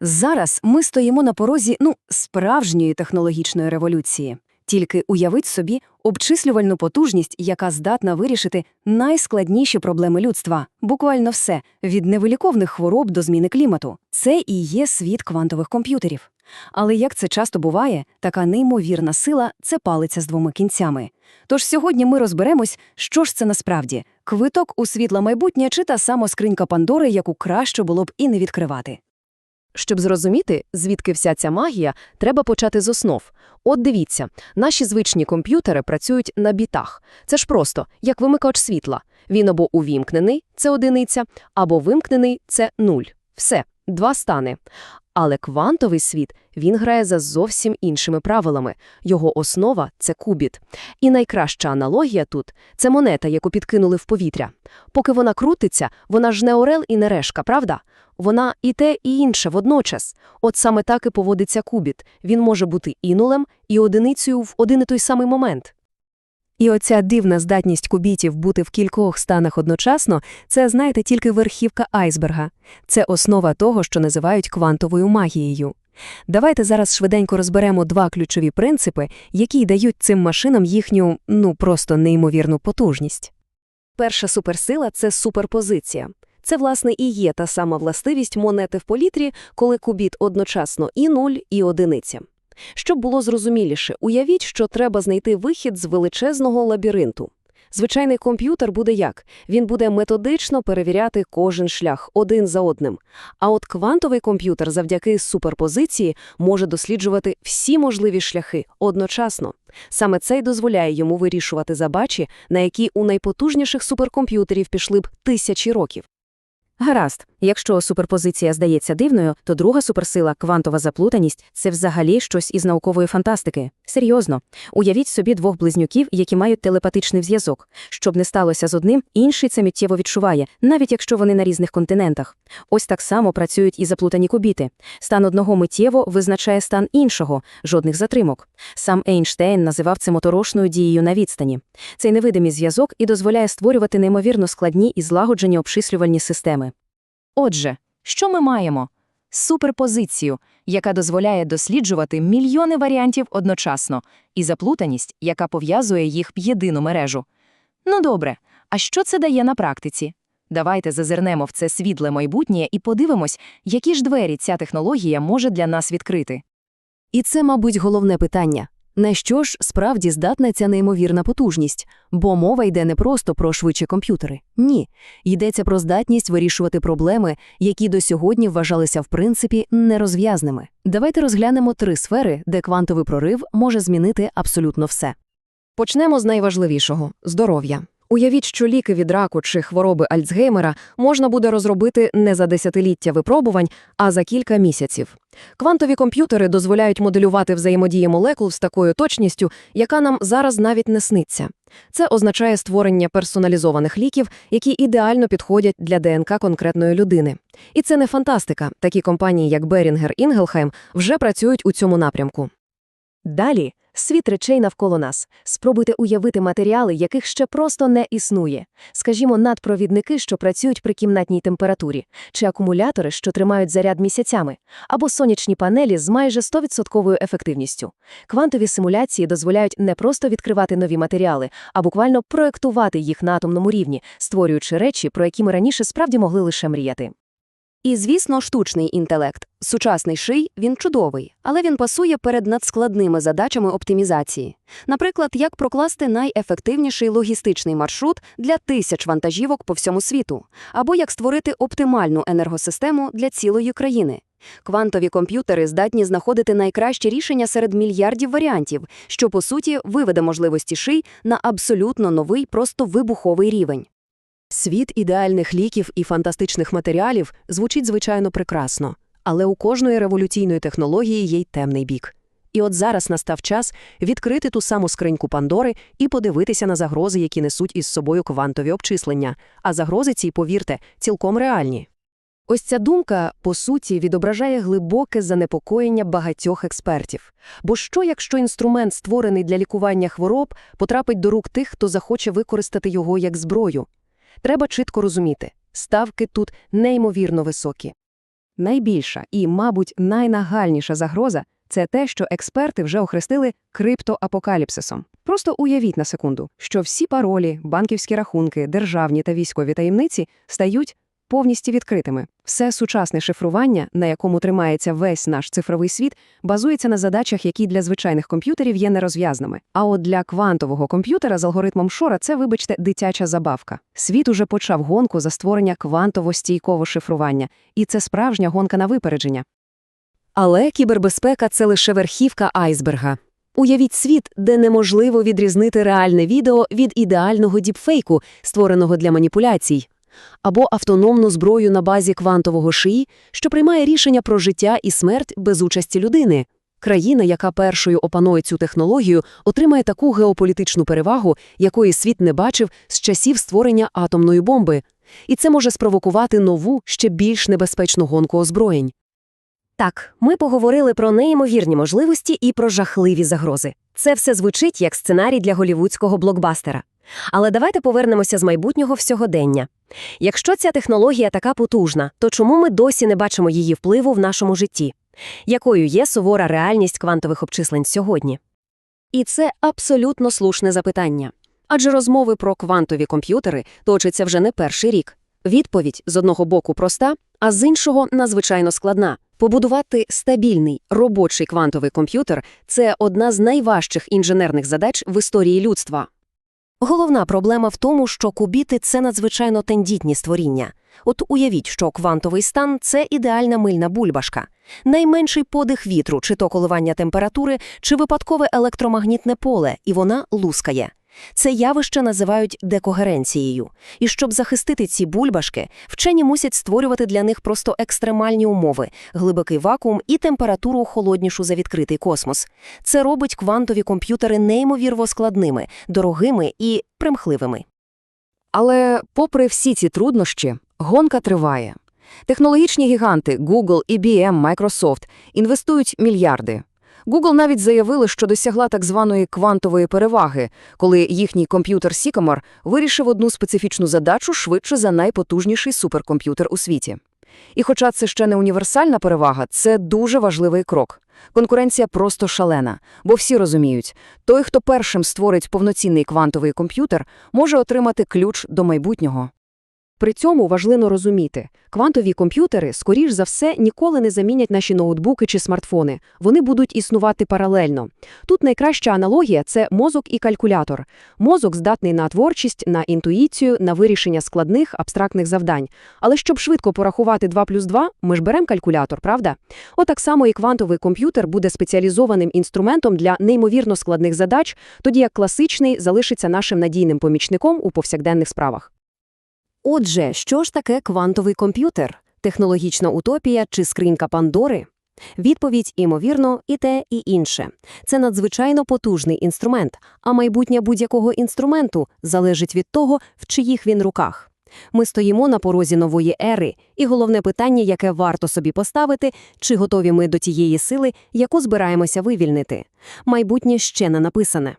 Зараз ми стоїмо на порозі ну, справжньої технологічної революції. Тільки уявіть собі обчислювальну потужність, яка здатна вирішити найскладніші проблеми людства. Буквально все від невиліковних хвороб до зміни клімату. Це і є світ квантових комп'ютерів. Але як це часто буває, така неймовірна сила це палиця з двома кінцями. Тож сьогодні ми розберемось, що ж це насправді квиток у світле майбутнє чи та сама скринька Пандори, яку краще було б і не відкривати. Щоб зрозуміти, звідки вся ця магія, треба почати з основ. От дивіться, наші звичні комп'ютери працюють на бітах. Це ж просто, як вимикач світла. Він або увімкнений – це одиниця, або вимкнений – це нуль. Все, два стани. Але квантовий світ, він грає за зовсім іншими правилами. Його основа – це кубіт. І найкраща аналогія тут – це монета, яку підкинули в повітря. Поки вона крутиться, вона ж не орел і не решка, правда? Вона і те, і інше водночас. От саме так і поводиться кубіт. Він може бути і нулем, і одиницею в один і той самий момент. І оця дивна здатність кубітів бути в кількох станах одночасно – це, знаєте, тільки верхівка айсберга. Це основа того, що називають квантовою магією. Давайте зараз швиденько розберемо два ключові принципи, які дають цим машинам їхню, ну, просто неймовірну потужність. Перша суперсила – це суперпозиція. Це, власне, і є та сама властивість монети в політрі, коли кубіт одночасно і нуль, і одиниця. Щоб було зрозуміліше, уявіть, що треба знайти вихід з величезного лабіринту. Звичайний комп'ютер буде як? Він буде методично перевіряти кожен шлях один за одним. А от квантовий комп'ютер завдяки суперпозиції може досліджувати всі можливі шляхи одночасно. Саме це й дозволяє йому вирішувати задачі, на які у найпотужніших суперкомп'ютерів пішли б тисячі років. Гаразд, якщо суперпозиція здається дивною, то друга суперсила – квантова заплутаність – це взагалі щось із наукової фантастики. Серйозно. Уявіть собі двох близнюків, які мають телепатичний зв'язок. Щоб не сталося з одним, інший це миттєво відчуває, навіть якщо вони на різних континентах. Ось так само працюють і заплутані кубіти. Стан одного миттєво визначає стан іншого, жодних затримок. Сам Ейнштейн називав це моторошною дією на відстані. Цей невидимий зв'язок і дозволяє створювати неймовірно складні і злагоджені обчислювальні системи. Отже, що ми маємо? Суперпозицію, яка дозволяє досліджувати мільйони варіантів одночасно, і заплутаність, яка пов'язує їх в єдину мережу. Ну добре, а що це дає на практиці? Давайте зазирнемо в це світле майбутнє і подивимось, які ж двері ця технологія може для нас відкрити. І це, мабуть, головне питання. На що ж справді здатна ця неймовірна потужність? Бо мова йде не просто про швидші комп'ютери. Ні. Йдеться про здатність вирішувати проблеми, які до сьогодні вважалися в принципі нерозв'язними. Давайте розглянемо три сфери, де квантовий прорив може змінити абсолютно все. Почнемо з найважливішого – здоров'я. Уявіть, що ліки від раку чи хвороби Альцгеймера можна буде розробити не за десятиліття випробувань, а за кілька місяців. Квантові комп'ютери дозволяють моделювати взаємодії молекул з такою точністю, яка нам зараз навіть не сниться. Це означає створення персоналізованих ліків, які ідеально підходять для ДНК конкретної людини. І це не фантастика. Такі компанії, як Берінгер Інгелхайм, вже працюють у цьому напрямку. Далі світ речей навколо нас. Спробуйте уявити матеріали, яких ще просто не існує. Скажімо, надпровідники, що працюють при кімнатній температурі, чи акумулятори, що тримають заряд місяцями, або сонячні панелі з майже 100% ефективністю. Квантові симуляції дозволяють не просто відкривати нові матеріали, а буквально проектувати їх на атомному рівні, створюючи речі, про які ми раніше справді могли лише мріяти. І, звісно, штучний інтелект. Сучасний ший, він чудовий, але він пасує перед надскладними задачами оптимізації. Наприклад, як прокласти найефективніший логістичний маршрут для тисяч вантажівок по всьому світу, або як створити оптимальну енергосистему для цілої країни. Квантові комп'ютери здатні знаходити найкращі рішення серед мільярдів варіантів, що, по суті, виведе можливості ший на абсолютно новий, просто вибуховий рівень. Світ ідеальних ліків і фантастичних матеріалів звучить звичайно прекрасно, але у кожної революційної технології є й темний бік. І от зараз настав час відкрити ту саму скриньку Пандори і подивитися на загрози, які несуть із собою квантові обчислення. А загрози ці, повірте, цілком реальні. Ось ця думка, по суті, відображає глибоке занепокоєння багатьох експертів. Бо що, якщо інструмент, створений для лікування хвороб, потрапить до рук тих, хто захоче використати його як зброю? Треба чітко розуміти, ставки тут неймовірно високі. Найбільша і, мабуть, найнагальніша загроза це те, що експерти вже охрестили криптоапокаліпсисом. Просто уявіть на секунду, що всі паролі, банківські рахунки, державні та військові таємниці стають повністю відкритими. Все сучасне шифрування, на якому тримається весь наш цифровий світ, базується на задачах, які для звичайних комп'ютерів є нерозв'язними. А от для квантового комп'ютера з алгоритмом Шора це, вибачте, дитяча забавка. Світ уже почав гонку за створення квантово-стійкового шифрування, і це справжня гонка на випередження. Але кібербезпека – це лише верхівка айсберга. Уявіть світ, де неможливо відрізнити реальне відео від ідеального діпфейку, створеного для маніпуляцій. Або автономну зброю на базі квантового шиї, що приймає рішення про життя і смерть без участі людини. Країна, яка першою опанує цю технологію, отримає таку геополітичну перевагу, якої світ не бачив з часів створення атомної бомби. І це може спровокувати нову, ще більш небезпечну гонку озброєнь. Так, ми поговорили про неймовірні можливості і про жахливі загрози. Це все звучить як сценарій для голівудського блокбастера. Але давайте повернемося з майбутнього в сьогодення. Якщо ця технологія така потужна, то чому ми досі не бачимо її впливу в нашому житті? Якою є сувора реальність квантових обчислень сьогодні? І це абсолютно слушне запитання. Адже розмови про квантові комп'ютери точаться вже не перший рік. Відповідь з одного боку проста, а з іншого надзвичайно складна. Побудувати стабільний робочий квантовий комп'ютер це одна з найважчих інженерних задач в історії людства. Головна проблема в тому, що кубіти це надзвичайно тендітні створіння. От уявіть, що квантовий стан це ідеальна мильна бульбашка. Найменший подих вітру, чи то коливання температури, чи випадкове електромагнітне поле, і вона лускає. Це явище називають декогеренцією. І щоб захистити ці бульбашки, вчені мусять створювати для них просто екстремальні умови, глибокий вакуум і температуру холоднішу за відкритий космос. Це робить квантові комп'ютери неймовірно складними, дорогими і примхливими. Але, попри всі ці труднощі, гонка триває. Технологічні гіганти Google, IBM, Microsoft інвестують мільярди. Google навіть заявили, що досягла так званої квантової переваги, коли їхній комп'ютер Sycamore вирішив одну специфічну задачу швидше за найпотужніший суперкомп'ютер у світі. І хоча це ще не універсальна перевага, це дуже важливий крок. Конкуренція просто шалена, бо всі розуміють, той, хто першим створить повноцінний квантовий комп'ютер, може отримати ключ до майбутнього. При цьому важливо розуміти, квантові комп'ютери, скоріш за все, ніколи не замінять наші ноутбуки чи смартфони. Вони будуть існувати паралельно. Тут найкраща аналогія – це мозок і калькулятор. Мозок здатний на творчість, на інтуїцію, на вирішення складних, абстрактних завдань. Але щоб швидко порахувати 2 плюс 2, ми ж беремо калькулятор, правда? Отак само і квантовий комп'ютер буде спеціалізованим інструментом для неймовірно складних задач, тоді як класичний залишиться нашим надійним помічником у повсякденних справах. Отже, що ж таке квантовий комп'ютер? Технологічна утопія чи скринька Пандори? Відповідь, імовірно, і те, і інше. Це надзвичайно потужний інструмент, а майбутнє будь-якого інструменту залежить від того, в чиїх він руках. Ми стоїмо на порозі нової ери, і головне питання, яке варто собі поставити, чи готові ми до тієї сили, яку збираємося вивільнити. Майбутнє ще не написане.